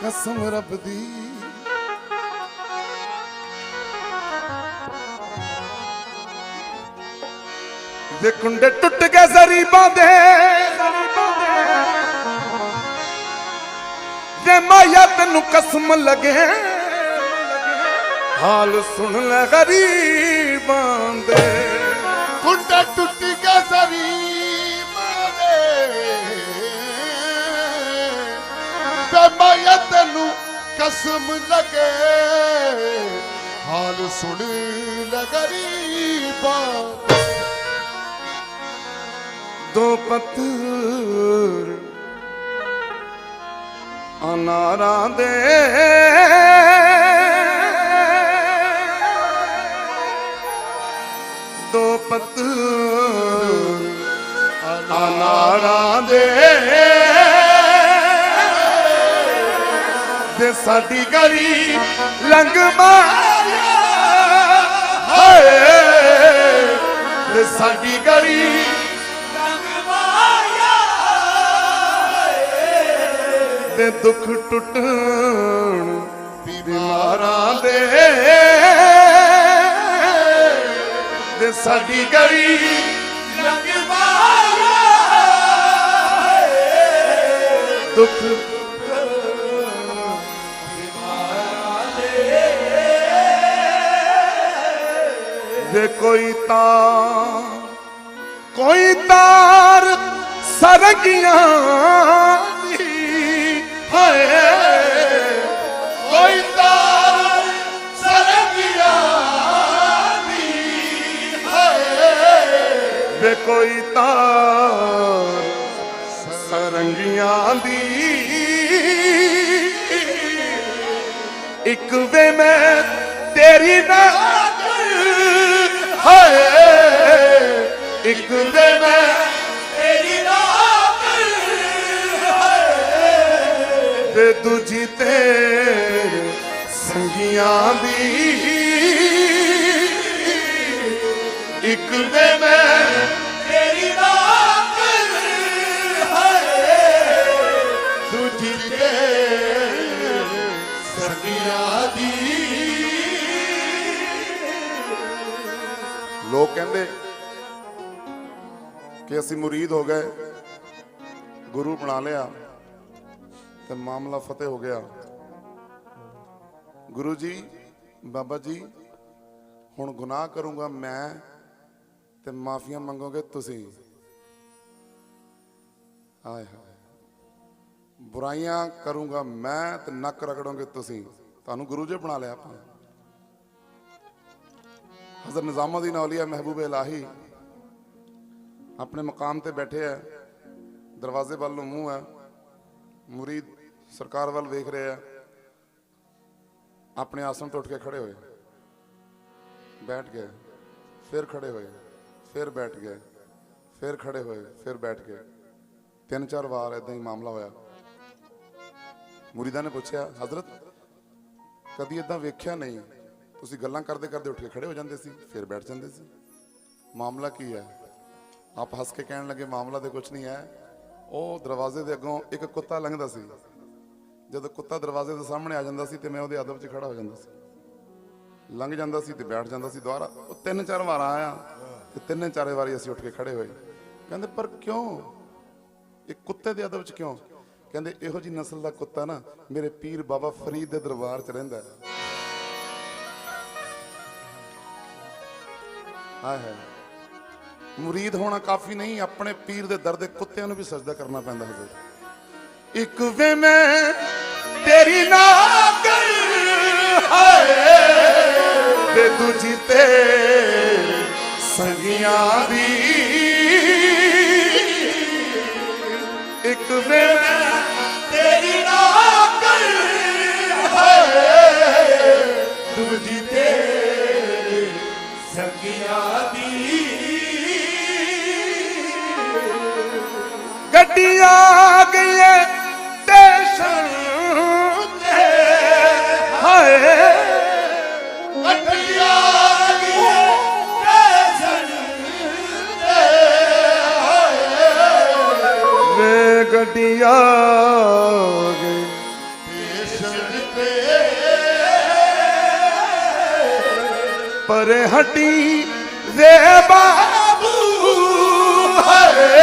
ਕਸਮ ਰੱਬ ਦੀ। ਦੇ ਕੁੰਡੇ ਟੁੱਟ ਗਏ ਜ਼ਰੀਬਾਂ ਦੇ, ਜੇ ਮਾਇਆ ਤੈਨੂੰ ਕਸਮ ਲਗੇ, ਹਾਲ ਸੁਣ ਲੈ ਗਰੀਬਾਂ ਦੇ। ਕੁੰਡਾ ਟੁੱਟ ਗਿਆ ਸਰੀ ਮਾਰੇ ਮਾਇਆ ਤੈਨੂੰ ਕਸਮ ਲਗੇ। ਹਾਲ ਸੁਣ ਲੈ ਗਰੀਬਾਂ। ਦੋ ਪੱਥਰ ਅਨਾਰਾਂ ਦੇ ਸਾਡੀ ਗਲੀ ਲੰਗ ਮਾਇਆ ਹਾਏ ਸਾਡੀ ਗਲੀ ਤੇ ਦੁੱਖ ਟੁੱਟਣ ਬਿਮਾਰਾਂ ਦੇ। ਤੇ ਸਾਡੀ ਗਲੀ ਦੁੱਖ ਜੇ ਕੋਈ ਤਾਂ ਕੋਈ ਤਾਰ ਸਰਗੀਆਂ ਦੀ ਹਾਏ। ਕੋਈ ਤਾਰ ਸਰਗੀਆਂ ਦੀ ਹਾਏ। ਵੇ ਕੋਈ ਤਾਰ ਸਰੰਗੀਆਂ ਦੀ ਇੱਕ ਵੇ ਮੈਂ ਤੇਰੀ ਨਾਗ ਹਾਏ ਇੱਕ ਵੇ ਮੈਂ ਤੇਰੀ ਨਾਗ ਹਾਏ। ਤੇ ਦੂਜੀ ਤੇਰੇ ਸੰਗੀਆਂ ਦੀ। ਇੱਕ ਵੇ ਕਹਿੰਦੇ ਕਿ ਅਸੀਂ ਮੁਰੀਦ ਹੋ ਗਏ, ਗੁਰੂ ਬਣਾ ਲਿਆ ਤੇ ਮਾਮਲਾ ਫਤਿਹ ਹੋ ਗਿਆ। ਗੁਰੂ ਜੀ, ਬਾਬਾ ਜੀ, ਹੁਣ ਗੁਨਾਹ ਕਰੂੰਗਾ ਮੈਂ ਤੇ ਮਾਫੀਆਂ ਮੰਗੋਗੇ ਤੁਸੀਂ। ਹਾਏ ਹਾਏ। ਬੁਰਾਈਆਂ ਕਰੂੰਗਾ ਮੈਂ ਤੇ ਨੱਕ ਰਗੜੋਗੇ ਤੁਸੀਂ। ਤੁਹਾਨੂੰ ਗੁਰੂ ਜੀ ਬਣਾ ਲਿਆ ਆਪਾਂ। ਹਜ਼ਰ ਨਿਜ਼ਾਮੁਦੀਨ ਔਲੀਆ ਮਹਿਬੂਬ ਇਲਾਹੀ ਆਪਣੇ ਮਕਾਮ ਤੇ ਬੈਠੇ ਆ, ਦਰਵਾਜ਼ੇ ਵੱਲ ਨੂੰ ਮੂੰਹ ਹੈ ਮੁਰੀਦ ਸਰਕਾਰ ਵੱਲ ਵੇਖ ਰਹੇ ਆ, ਆਪਣੇ ਆਸਣ ਤੋਂ ਉੱਠ ਕੇ ਖੜੇ ਹੋਏ। ਬੈਠ ਗਏ, ਫਿਰ ਖੜੇ ਹੋਏ, ਫਿਰ ਬੈਠ ਗਏ, ਫਿਰ ਖੜੇ ਹੋਏ, ਫਿਰ ਬੈਠ ਗਏ। ਤਿੰਨ ਚਾਰ ਵਾਰ ਇਦਾਂ ਹੀ ਮਾਮਲਾ ਹੋਇਆ। ਮੁਰੀਦਾਂ ਨੇ ਪੁੱਛਿਆ, ਹਜ਼ਰਤ, ਕਦੀ ਇਦਾਂ ਵੇਖਿਆ ਨਹੀਂ? ਤੁਸੀਂ ਗੱਲਾਂ ਕਰਦੇ ਕਰਦੇ ਉੱਠ ਕੇ ਖੜੇ ਹੋ ਜਾਂਦੇ ਸੀ, ਫਿਰ ਬੈਠ ਜਾਂਦੇ ਸੀ। ਮਾਮਲਾ ਕੀ ਹੈ? ਆਪ ਹੱਸ ਕੇ ਕਹਿਣ ਲੱਗੇ, ਮਾਮਲਾ ਤੇ ਕੁਝ ਨਹੀਂ ਹੈ। ਉਹ ਦਰਵਾਜ਼ੇ ਦੇ ਅੱਗੋਂ ਇੱਕ ਕੁੱਤਾ ਲੰਘਦਾ ਸੀ। ਜਦੋਂ ਕੁੱਤਾ ਦਰਵਾਜ਼ੇ ਦੇ ਸਾਹਮਣੇ ਆ ਜਾਂਦਾ ਸੀ ਤੇ ਮੈਂ ਉਹਦੇ ਅਦਬ 'ਚ ਖੜਾ ਹੋ ਜਾਂਦਾ ਸੀ। ਲੰਘ ਜਾਂਦਾ ਸੀ ਤੇ ਬੈਠ ਜਾਂਦਾ ਸੀ ਦੁਬਾਰਾ। ਉਹ ਤਿੰਨ ਚਾਰ ਵਾਰ ਆਇਆ ਤੇ ਤਿੰਨੇ ਚਾਰੇ ਵਾਰੀ ਅਸੀਂ ਉੱਠ ਕੇ ਖੜੇ ਹੋਏ। ਕਹਿੰਦੇ, ਪਰ ਕਿਉਂ? ਇਹ ਕੁੱਤੇ ਦੇ ਅਦਬ 'ਚ ਕਿਉਂ? ਕਹਿੰਦੇ, ਇਹੋ ਜੀ ਨਸਲ ਦਾ ਕੁੱਤਾ ਨਾ ਮੇਰੇ ਪੀਰ ਬਾਬਾ ਫਰੀਦ ਦੇ ਦਰਬਾਰ 'ਚ ਰਹਿੰਦਾ ਹੈ। ਹਾਏ ਹਾਏ। ਮੁਰੀਦ ਹੋਣਾ ਕਾਫੀ ਨਹੀਂ, ਆਪਣੇ ਪੀਰ ਦੇ ਦਰ ਦੇ ਕੁੱਤਿਆਂ ਨੂੰ ਵੀ ਸਜਦਾ ਕਰਨਾ ਪੈਂਦਾ ਹੈ ਇੱਕ ਵੇ ਮੈਂ ਤੇਰੀ ਨਾਗਰ, ਹਾਏ। ਤੇ ਦੂਜੀ ਤੇ ਸੰਗੀਆਂ ਦੀ। ਇੱਕ ਵੇ ਮੈਂ ਤੇਰੀ ਨਾਗਰ, ਹਾਏ। ਦੂਜੀ ਤੇ ਸੰਗੀਆਂ ਦੀ ਗੱਡੀਆਂ ਆ ਗਈਆਂ ਸਟੇਸ਼ਨ ਤੇ ਹਾਏ। ਗੱਡੀਆਂ ਆ ਗਈਆਂ ਸਟੇਸ਼ਨ ਤੇ ਹਾਏ। ਵੇ ਗੱਡੀਆਂ ਆ ਗਈ ਪਰ ਹਟੀ ਜ਼ੇਬਾ ਬੂ ਹਰੇ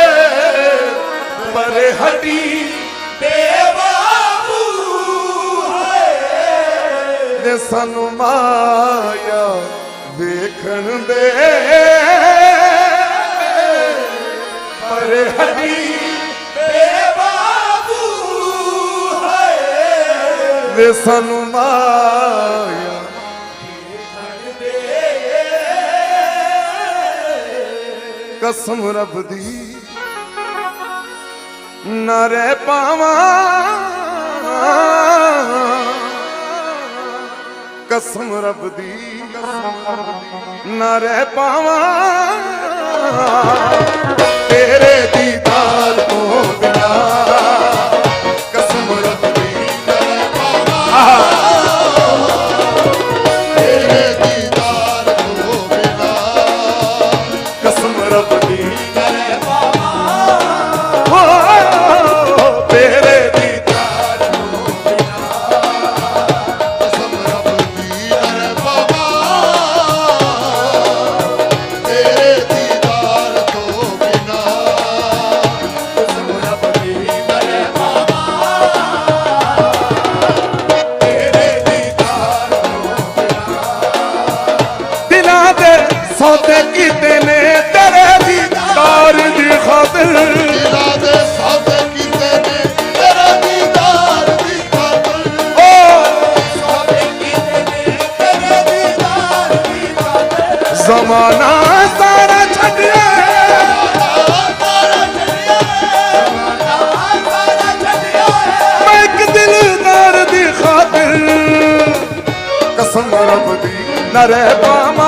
ਪਰ ਹਟੀ ਨੇ ਸਾਨੂੰ ਮਾਇਆ ਵੇਖਣ ਦੇ ਪਰ ਹਟੀ ਬੇਬਾਬੂ ਹੈ ਨੇ ਸਾਨੂੰ ਮਾਇਆ ਕਸਮ ਰੱਬ ਦੀ। ਨਾ ਰਹਿ ਪਾਵਾਂ। ਕਸਮ ਰੱਬ ਦੀ। ਨਾ ਰਹਿ ਪਾਵਾਂ। ਤੇਰੇ ਦੀਦਾਰ ਤੋਂ ਜ਼ਮਾਨਾ ਸਾਰਾ ਛੱਡਿਆ ਮੈਂ ਇੱਕ ਦਿਲਦਾਰ ਦੀ ਖਾਤਰ ਕਸਮ ਰੱਬ ਦੀ ਨਾ ਰਹਿ ਪਾਵਾਂ।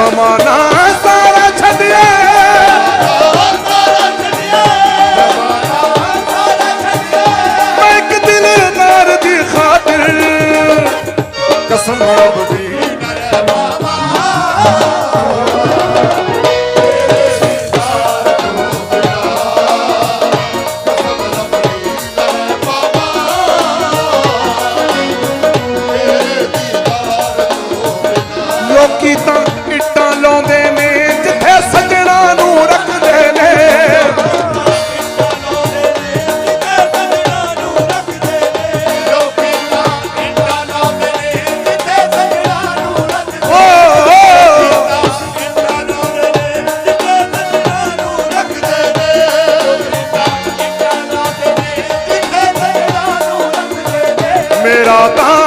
Come on now. volta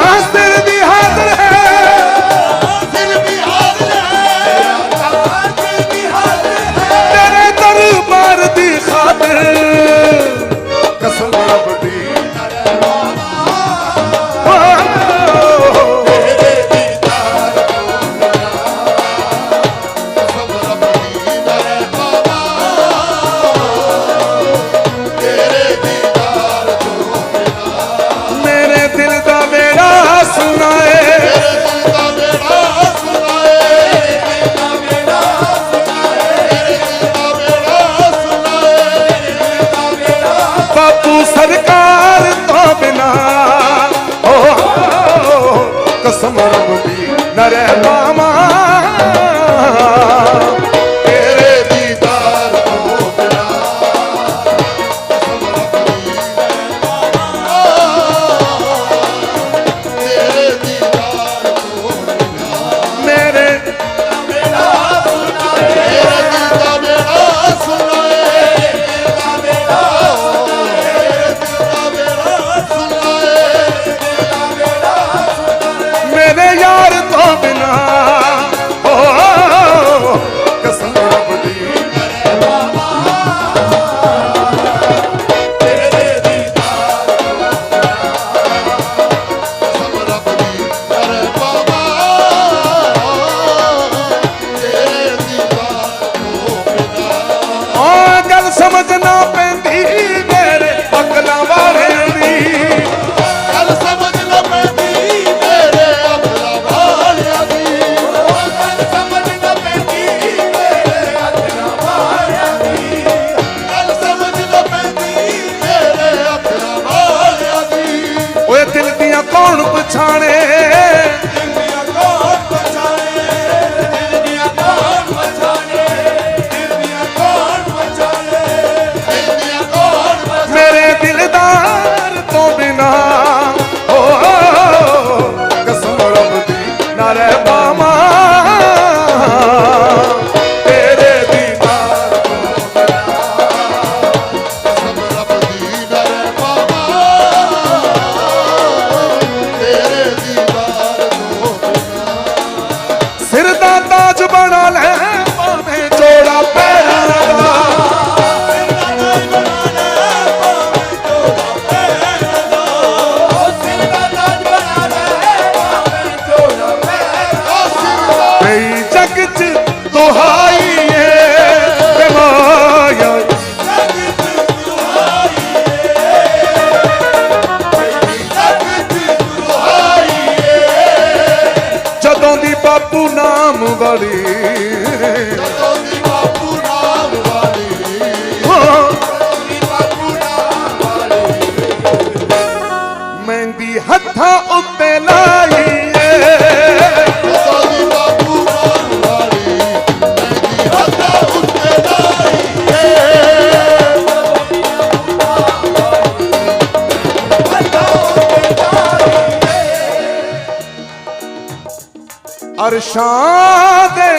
ਅਰਸ਼ਾਂ ਦੇ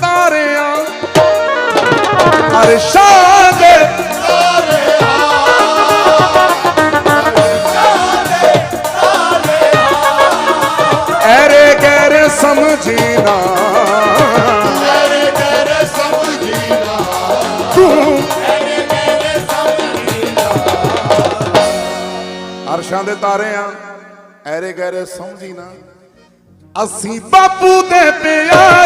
ਤਾਰਿਆਂ। ਅਰਸ਼ਾਂ ਦੇ ਐਰੇ ਗੈਰੇ ਸਮਝੀ ਨਾ ਤੂੰ। ਅਰਸ਼ਾਂ ਦੇ ਤਾਰੇ ਆ ਐਰੇ ਗੈਰੇ ਸਮਝੀ ਨਾ ਅਸੀਂ ਬਾਪੂ ਦੇ ਪਿਆਰੇ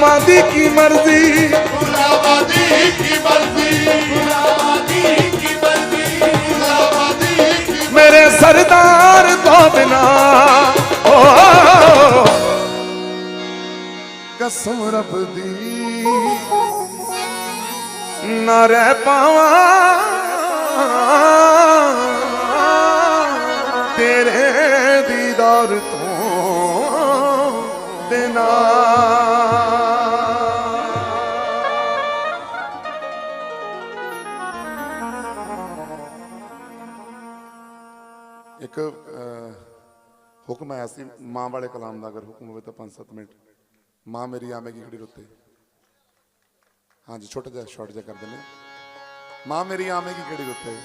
ਗੁਲਾਮਾਂ ਦੀ ਕੀ ਮਰਜ਼ੀ? ਮੇਰੇ ਸਰਦਾਰ ਤੋਂ ਬਿਨਾ ਓ ਕਸਮ ਰੱਬ ਦੀ। ਨਾ ਰਹਿ ਪਾਵਾਂ। ਤੇਰੇ ਦੀਦਾਰ ਤੋਂ ਇੱਕ ਹੁਕਮ ਆਇਆ ਸੀ, ਮਾਂ ਵਾਲੇ ਕਲਾਮ ਦਾ ਅਗਰ ਹੁਕਮ ਹੋਵੇ ਤਾਂ 5-7 ਮਿੰਟ। ਮਾਂ ਮੇਰੀ ਆਵੇਗੀ ਖੜੀ ਰੁੱਤੇ ਹਾਂਜੀ, ਛੋਟਾ ਜਿਹਾ ਸ਼ਾਰਟ ਜਿਹਾ ਕਰ ਦਿੰਦੇ ਮਾਂ ਮੇਰੀ ਆਵੇਗੀ ਕਿਹੜੀ ਰੁੱਤੇ